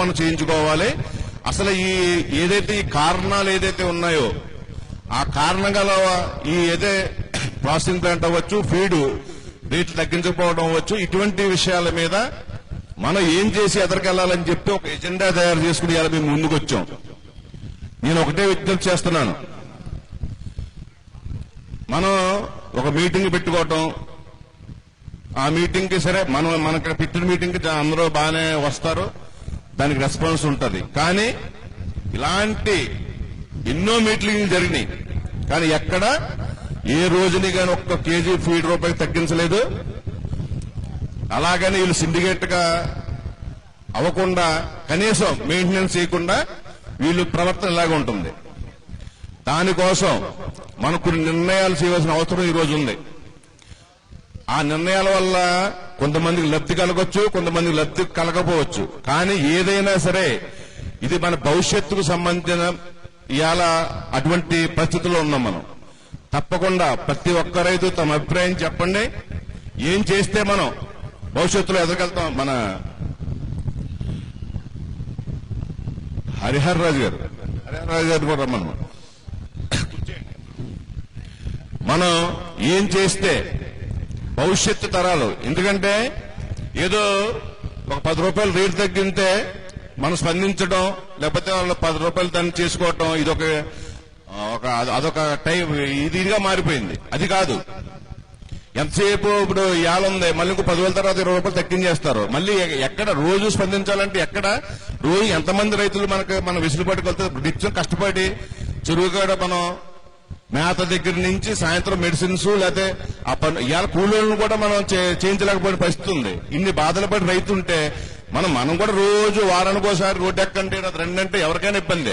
మనం చేయించుకోవాలి. అసలు ఈ ఏదైతే ఈ కారణాలు ఏదైతే ఉన్నాయో ఆ కారణం గల ఈ ఏదే ప్రాసెసింగ్ ప్లాంట్ అవ్వచ్చు ఫీడ్ రేట్లు తగ్గించకపోవడం అవ్వచ్చు ఇటువంటి విషయాల మీద మనం ఏం చేసి ఎదరికెళ్ళాలని చెప్పి ఒక ఎజెండా తయారు చేసుకుని ఇలా మేము ముందుకు వచ్చాం నేను ఒకటే విజ్ఞప్తి చేస్తున్నాను. మనం ఒక మీటింగ్ పెట్టుకోవటం ఆ మీటింగ్కి సరే మనం మనకి పెట్టిన మీటింగ్కి అందరూ బాగానే వస్తారు. దానికి రెస్పాన్స్ ఉంటుంది. కానీ ఇలాంటి ఎన్నో మీటింగ్లు జరిగినాయి. కానీ ఎక్కడ? ఏ రోజుని కానీ ఒక్క కేజీ ఫీడ్ రూపాయి తగ్గించలేదు. అలాగని వీళ్ళు సిండికేట్గా అవ్వకుండా కనీసం మెయింటెనెన్స్ చేయకుండా వీళ్ళు ప్రవర్తన ఇలాగ ఉంటుంది. దానికోసం మనకు కొన్ని నిర్ణయాలు చేయవలసిన అవసరం ఈ రోజు ఉంది. ఆ నిర్ణయాల వల్ల కొంతమందికి లబ్ధి కలగొచ్చు కొంతమందికి లబ్ధి కలగపోవచ్చు. కానీ ఏదైనా సరే ఇది మన భవిష్యత్తుకు సంబంధించిన ఇవాళ అటువంటి పరిస్థితుల్లో ఉన్నాం మనం. తప్పకుండా ప్రతి ఒక్క రైతు తమ అభిప్రాయం చెప్పండి. ఏం చేస్తే మనం భవిష్యత్తులో ఎదగలుగుతాం? మన హరిహర్ రాజు గారు. హరిహర్ రాజు గారు కూడా మనం మనం ఏం చేస్తే భవిష్యత్తు తరాలు. ఎందుకంటే ఏదో ఒక పది రూపాయలు రేటు తగ్గితే మనం స్పందించడం లేకపోతే వాళ్ళు పది రూపాయలు దాన్ని చేసుకోవటం ఇదొక ఒక అదొక టైం ఇదిగా మారిపోయింది. అది కాదు. ఎంతసేపు ఇప్పుడు ఇవాళ ఉంది మళ్ళీ ఇంకో పదివేల తర్వాత ఇరవై రూపాయలు తగ్గించేస్తారు. మళ్ళీ ఎక్కడ రోజు స్పందించాలంటే ఎక్కడ రోజు ఎంతమంది రైతులు మనకు మనం విసులుపట్టుకెళ్తే నిత్యం కష్టపడి చెరువు మనం మేత దగ్గర నుంచి సాయంత్రం మెడిసిన్స్ లేకపోతే ఆ పని ఇవాళ కూలీలను కూడా మనం చే- చేయించలేకపోయిన పరిస్థితి ఉంది. ఇన్ని బాధలు పడి రైతు ఉంటే మనం మనం కూడా రోజు వారానికి ఒకసారి రోడ్డు ఎక్కంటే అది రెండంటే ఎవరికైనా ఇబ్బంది.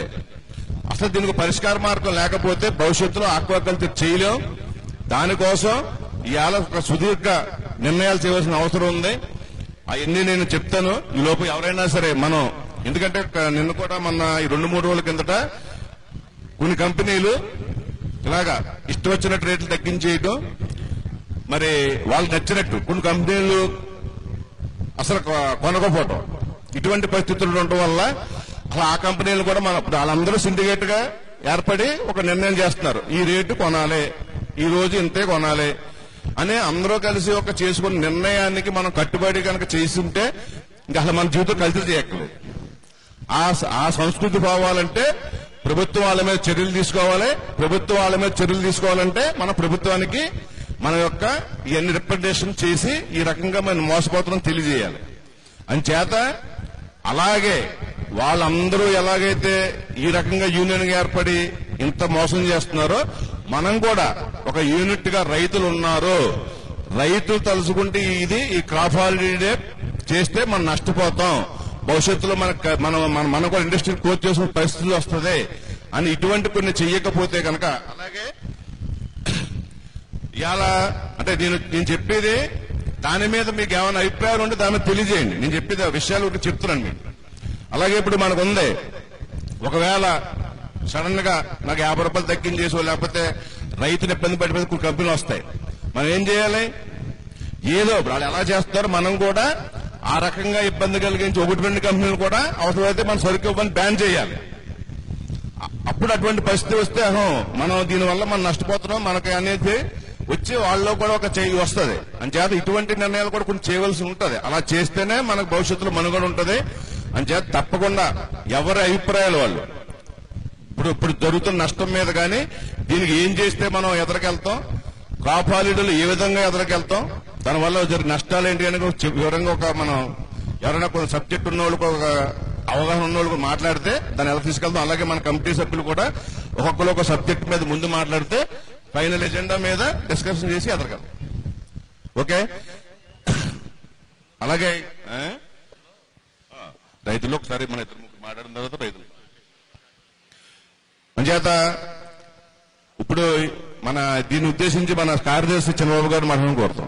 అసలు దీనికి పరిష్కార మార్గం లేకపోతే భవిష్యత్తులో ఆక్వాకల్చర్ చేయలేం. దానికోసం ఇవాళ ఒక సుదీర్ఘ నిర్ణయాలు చేయవలసిన అవసరం ఉంది. అవన్నీ నేను చెప్తాను. ఈ లోపు ఎవరైనా సరే మనం ఎందుకంటే నిన్న కూడా మొన్న ఈ రెండు మూడు రోజుల కిందట కొన్ని కంపెనీలు ఇలాగా ఇష్టం వచ్చినట్టు రేట్లు తగ్గించేయటం మరి వాళ్ళకి నచ్చినట్టు కొన్ని కంపెనీలు అసలు కొ- కొనకపోవటం. ఇటువంటి పరిస్థితులు ఉండటం వల్ల అసలు ఆ కంపెనీలు కూడా మన వాళ్ళందరూ సిండికేట్గా ఏర్పడి ఒక నిర్ణయం చేస్తున్నారు. ఈ రేటు కొనాలి ఈ రోజు ఇంతే కొనాలి అనే అందరూ కలిసి ఒక చేసుకున్న నిర్ణయానికి మనం కట్టుబడి కనుక చేసి ఉంటే ఇంకా అసలు మన జీవితం కలిసి చేయక్కలేదు ఆ ఆ సంస్కృతి పోవాలంటే ప్రభుత్వం వాళ్ళ మీద చర్యలు తీసుకోవాలి. ప్రభుత్వం వాళ్ళ మీద చర్యలు తీసుకోవాలంటే మన ప్రభుత్వానికి మన యొక్క ఇవన్నీ రిప్రజెంటేషన్ చేసి ఈ రకంగా మనం మోసపోతున్నాం తెలియజేయాలి. అంచేత అలాగే వాళ్ళందరూ ఎలాగైతే ఈ రకంగా యూనియన్ ఏర్పడి ఇంత మోసం చేస్తున్నారో మనం కూడా ఒక యూనిట్గా రైతులు ఉన్నారు. రైతులు తలుచుకుంటే ఇది ఈ క్రాప్ హాలిడే చేస్తే మనం నష్టపోతాం. భవిష్యత్తులో మనకు మనం మనం మనం కూడా ఇండస్ట్రీ క్లోజ్ చేసుకునే పరిస్థితి వస్తుంది అని ఇటువంటి కొన్ని చెయ్యకపోతే కనుక అలాగే. ఇలా అంటే నేను నేను చెప్పేది దాని మీద మీకు ఏమైనా అభిప్రాయాలు ఉంటే దాని మీద తెలియజేయండి. నేను చెప్పేది ఆ విషయాలు ఒకటి చెప్తున్నాను మీకు. అలాగే ఇప్పుడు మనకు ఉంది. ఒకవేళ సడన్గా నాకు యాభై రూపాయలు తగ్గించేసో లేకపోతే రైతులు ఇబ్బంది పడిపోతే కొన్ని కంపెనీలు వస్తాయి. మనం ఏం చేయాలి? ఏదో ఇప్పుడు వాళ్ళు ఎలా చేస్తారో మనం కూడా ఆ రకంగా ఇబ్బంది కలిగించి ఒకటి రెండు కంపెనీలు కూడా అవసరమైతే మన సరుకు ఇవ్వని బ్యాన్ చేయాలి. అప్పుడు అటువంటి పరిస్థితి వస్తే అహం మనం దీనివల్ల మనం నష్టపోతున్నాం మనకి అనేది వచ్చి వాళ్ళలో కూడా ఒక చేయి వస్తుంది. అంచేత ఇటువంటి నిర్ణయాలు కూడా కొన్ని చేయవలసి ఉంటుంది. అలా చేస్తేనే మనకు భవిష్యత్తులో మనుగడ ఉంటుంది. అంచేత తప్పకుండా ఎవరి అభిప్రాయాలు వాళ్ళు. ఇప్పుడు ఇప్పుడు జరుగుతున్న నష్టం మీద కానీ దీనికి ఏం చేస్తే మనం ఎదరికెళ్తాం కాపాలీడులు ఏ విధంగా ఎదరికెళ్తాం దానివల్ల జరిగిన నష్టాలు ఏంటి అని వివరంగా ఒక మనం ఎవరైనా కొన్ని సబ్జెక్ట్ ఉన్న వాళ్ళకి ఒక అవగాహన ఉన్న వాళ్ళకి మాట్లాడితే దాన్ని ఎలా తీసుకెళ్తాం? అలాగే మన కమిటీ సభ్యులు కూడా ఒక్కొక్కరు ఒక సబ్జెక్ట్ మీద ముందు మాట్లాడితే ఫైనల్ ఎజెండా మీద డిస్కషన్ చేసి ఎదరగలం. ఓకే? అలాగే రైతులు ఒకసారి మన ఇద్దరు ముగ్గురు మాట్లాడిన తర్వాత రైతులు. అంచేత ఇప్పుడు మన దీన్ని ఉద్దేశించి మన కార్యదర్శి చంద్రబాబు గారు మాట్లాడడం కోరుతాం.